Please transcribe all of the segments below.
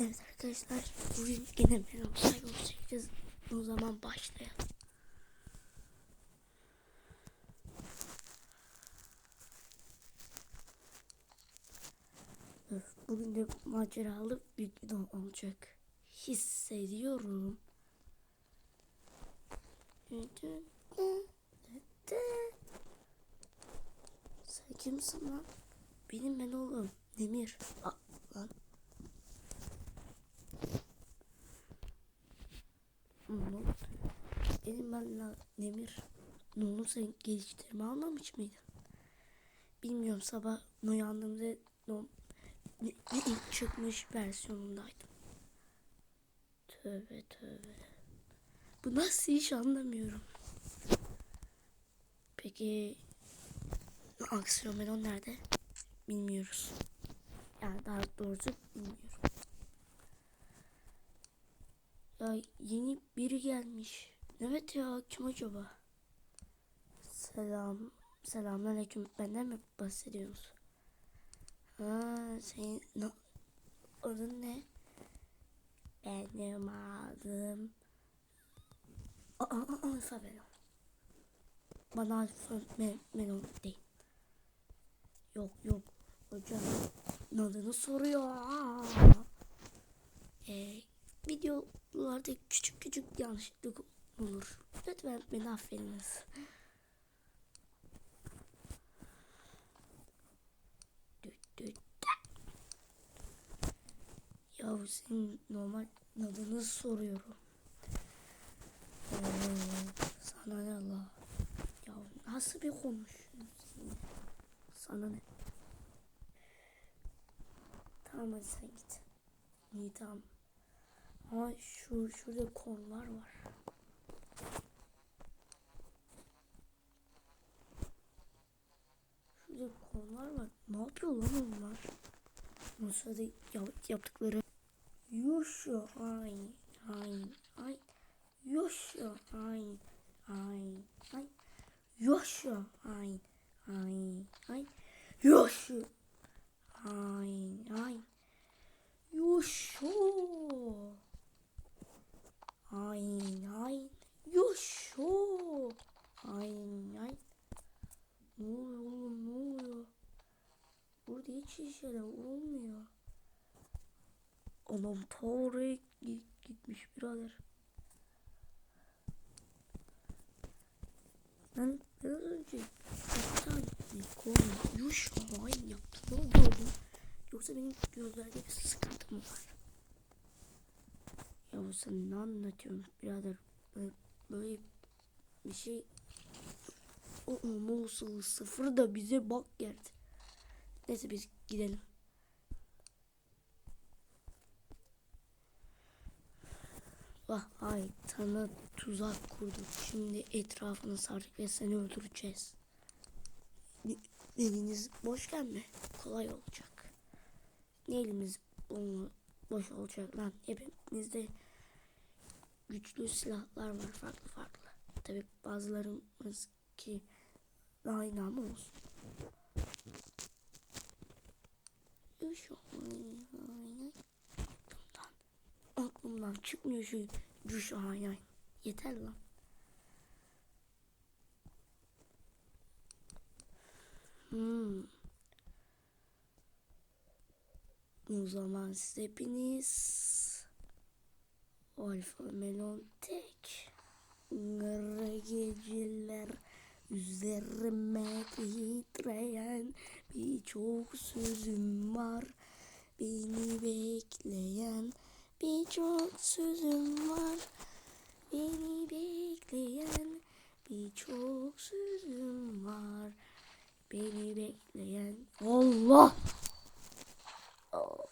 Evet arkadaşlar bugün yine Cycle çekeceğiz. O zaman başlayalım. Bugün de maceralı bir gün olacak. Hissediyorum. Sen kimsin lan? Benim ben oğlum. Demir. Aa, Oğlum, Benim ben la Demir. Ne oldu sen geliştirme almamış mıydın? Bilmiyorum sabah uyandığımda ne ilk çıkmış versiyonundaydım. Tövbe tövbe. Bu nasıl iş anlamıyorum. Peki aksiyon melon nerede? Bilmiyoruz. Yani daha doğrusu bilmiyorum. Ya yeni biri gelmiş. Evet ya kim acaba? Selam. Selamünaleyküm. Benden mi bahsediyorsunuz? Ha, senin no, adın ne? Benim adım Aa, alfa Melon. Bana alfa me, melon değil. Yok yok. Hocam adını soruyor. Aa. Videolarda küçük küçük yanlışlık olur. Lütfen beni affediniz. Düt düt. Ya senin normal adını soruyorum. Ee, sana ne la? Ya nasıl bir konuşuyorsun? Sana ne? Tamam hadi sen git. İyi tamam. Ama şu şurada konular var. Şurada konular var. Ne yapıyor lan onlar? Masada yap yaptıkları. Yuşu ay ay ay. Yuşu ay ay ay. Yuşu ay ay ay. Yuşu ay ay. Yuşu. Ay ay. Yuşu. Ay ay. Ne oluyor oğlum ne oluyor? Burada hiç şeyler olmuyor. Anam ta oraya gi- gitmiş birader. Ben biraz önce hatta konu yuş hain yaptı. Ne oldu orada? Yoksa benim gözlerde bir sıkıntı mı var? Ya sen ne anlatıyorsun birader? Böyle, böyle bir şey o olsa sıfır da bize bak geldi. Neyse biz gidelim. Vah ay sana tuzak kurduk. Şimdi etrafını sardık ve seni öldüreceğiz. Eliniz boşken mi? Kolay olacak. Ne elimiz boş olacak lan. Hepimizde güçlü silahlar var farklı farklı. Tabi bazılarımız ki aynı ama olsun. Üş, aklımdan, aklımdan çıkmıyor şu cuş ay ay. Yeter lan. Hmm. O zaman siz hepiniz Alfa Melon tek geceler Üzerime titreyen Birçok sözüm var Beni bekleyen Birçok sözüm var Beni bekleyen Birçok sözüm var Beni bekleyen Allah Oh.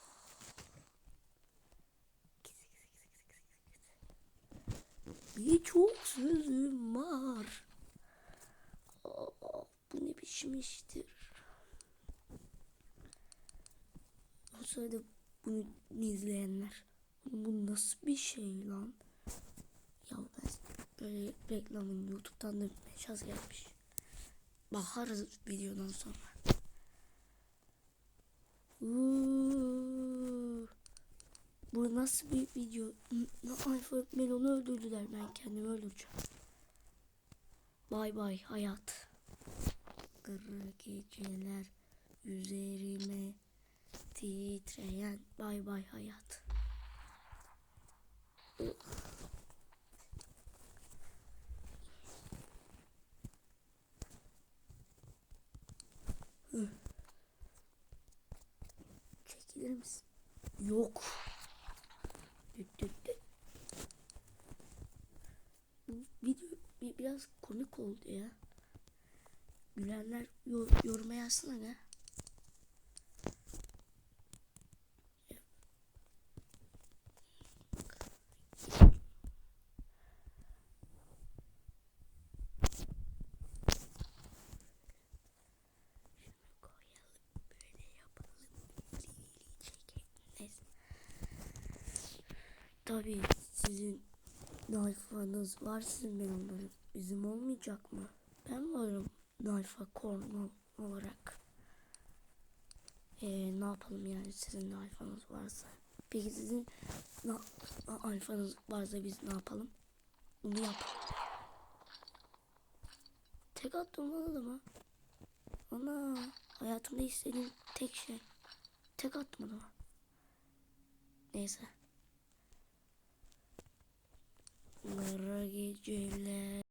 Birçok sözüm var. Aa, bu ne biçim iştir? O sırada bunu izleyenler. Bu nasıl bir şey lan? Ya ben böyle reklamın YouTube'dan da mesaj gelmiş. Bakarız videodan sonra. Uuu. Bu nasıl bir video? Alfa Melon'u öldürdüler. Ben kendimi öldüreceğim. Bay bay hayat. Kırı geceler üzerime titreyen bay bay hayat. Çekilir misin? Yok. Düt düt düt. Bu video bi- biraz komik oldu ya. Gülenler yo yoruma yazsın aga. Tabii sizin Nalfanız var sizin ben onların. Bizim olmayacak mı? Ben varım Nalfa kornu olarak. Ee, ne yapalım yani sizin de alfanız varsa. Peki sizin na, na- alfanız varsa biz ne yapalım? Bunu yapalım. Tek attım lan adama. Ana hayatımda istediğim tek şey. Tek attım adama. Neyse. Kara geceler